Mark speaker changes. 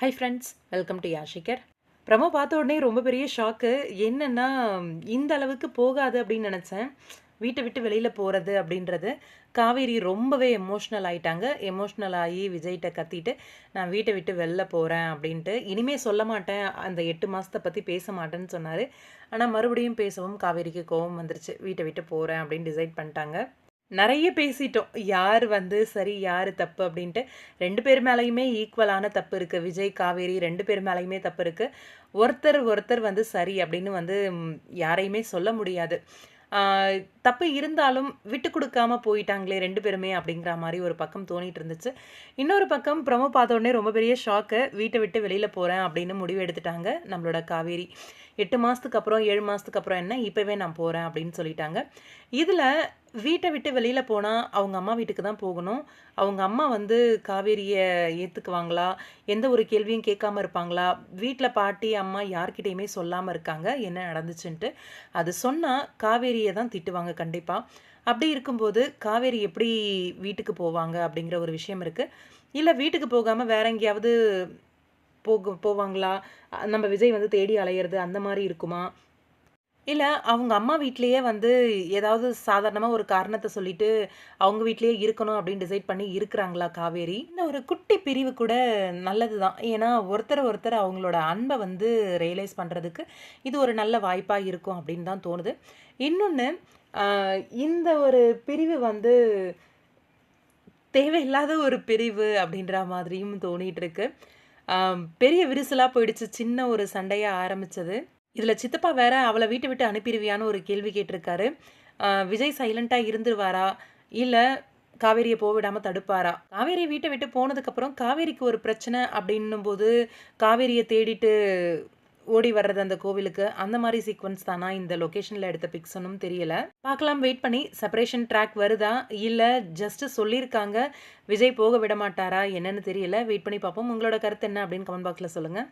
Speaker 1: High friends welcome to யாஷிகர் promo பார்த்த உடனே ரொம்ப பெரிய ஷாக்கு என்னென்னா இந்த அளவுக்கு போகாது அப்படின்னு நினச்சேன். வீட்டை விட்டு வெளியில் போகிறது அப்படின்றது. காவேரி ரொம்பவே எமோஷ்னல் ஆயிட்டாங்க. எமோஷ்னல் ஆகி விஜய்கிட்ட கத்திட்டு நான் வீட்டை விட்டு வெளில போகிறேன் அப்படின்ட்டு. இனிமேல் சொல்ல மாட்டேன். அந்த எட்டு மாதத்தை பற்றி பேச மாட்டேன்னு சொன்னார். ஆனால் மறுபடியும் பேசவும் காவேரிக்கு கோவம் வந்துருச்சு. வீட்டை விட்டு போகிறேன் அப்படின்னு டிசைட் பண்ணிட்டாங்க. நிறைய பேசிட்டோம். யார் வந்து சரி யார் தப்பு அப்படின்ட்டு. ரெண்டு பேர் மேலேயுமே ஈக்குவலான தப்பு இருக்குது விஜய் காவேரி ரெண்டு பேர் மேலேயுமே தப்பு இருக்குது ஒருத்தர் ஒருத்தர் வந்து சரி அப்படின்னு வந்து யாரையுமே சொல்ல முடியாது. தப்பு இருந்தாலும் விட்டு கொடுக்காம போயிட்டாங்களே ரெண்டு பேருமே அப்படிங்கிற மாதிரி ஒரு பக்கம் தோணிட்டு இருந்துச்சு. இன்னொரு பக்கம் ப்ரமோ பார்த்த உடனே ரொம்ப பெரிய ஷாக்கு வீட்டை விட்டு வெளியில் போகிறேன் அப்படின்னு முடிவு எடுத்துட்டாங்க நம்மளோட காவேரி. எட்டு மாதத்துக்கு அப்புறம் ஏழு மாதத்துக்கு அப்புறம் என்ன? இப்போவே நான் போகிறேன் அப்படின்னு சொல்லிட்டாங்க. இதில் வீட்டை விட்டு வெளியில் போனால் அவங்க அம்மா வீட்டுக்கு தான் போகணும். அவங்க அம்மா வந்து காவேரியை ஏற்றுக்குவாங்களா எந்த ஒரு கேள்வியும் கேட்காம இருப்பாங்களா? வீட்டில் பாட்டி அம்மா யார்கிட்டையுமே சொல்லாமல் இருக்காங்க. என்ன நடந்துச்சுன்ட்டு. அது சொன்னால் காவேரியை தான் திட்டுவாங்க கண்டிப்பாக அப்படி இருக்கும்போது காவேரி எப்படி வீட்டுக்கு போவாங்க அப்படிங்கிற ஒரு விஷயம் இருக்குது இல்லை வீட்டுக்கு போகாமல் வேற எங்கேயாவது போக போவாங்களா? நம்ம விஜய் வந்து தேடி அலையிறது அந்த மாதிரி இருக்குமா? இல்லை அவங்க அம்மா வீட்லேயே வந்து ஏதாவது சாதாரணமாக ஒரு காரணத்தை சொல்லிட்டு அவங்க வீட்லேயே இருக்கணும் அப்படின்னு டிசைட் பண்ணி இருக்கிறாங்களா காவேரி? இந்த ஒரு குட்டி பிரிவு கூட நல்லது தான் ஏன்னா ஒருத்தர் ஒருத்தர் அவங்களோட அன்பை வந்து ரியலைஸ் பண்ணுறதுக்கு இது ஒரு நல்ல வாய்ப்பாக இருக்கும் அப்படின்னு தான் தோணுது. இன்னொன்று இந்த ஒரு பிரிவு வந்து தேவையில்லாத ஒரு பிரிவு அப்படின்ற மாதிரியும் தோணிட்டு இருக்கு பெரிய விரிசலாக போயிடுச்சு சின்ன ஒரு சண்டையாக ஆரம்பித்தது இதில் சித்தப்பா வேற அவளை வீட்டை விட்டு அனுப்பிடுவியான்னு ஒரு கேள்வி கேட்டிருக்காரு. விஜய் சைலண்ட்டாக இருந்துருவாரா? இல்லை காவேரியை போவிடாமல் தடுப்பாரா? காவேரி வீட்டை விட்டு போனதுக்கப்புறம் காவேரிக்கு ஒரு பிரச்சனை அப்படின்னும் போது காவேரியை தேடிட்டு ஓடி வர்றது அந்த கோவிலுக்கு அந்த மாதிரி சீக்வன்ஸ் தானா இந்த லொக்கேஷனில் எடுத்த பிக்ஸ்னும் தெரியல. பார்க்கலாம் வெயிட் பண்ணி. செப்பரேஷன் ட்ராக் வருதா? இல்லை ஜஸ்ட் சொல்லியிருக்காங்க. விஜய் போக விட மாட்டாரா? என்னன்னு தெரியல. வெயிட் பண்ணி பார்ப்போம். உங்களோட கருத்து என்ன அப்படின்னு கமெண்ட் பாக்ஸில் சொல்லுங்கள்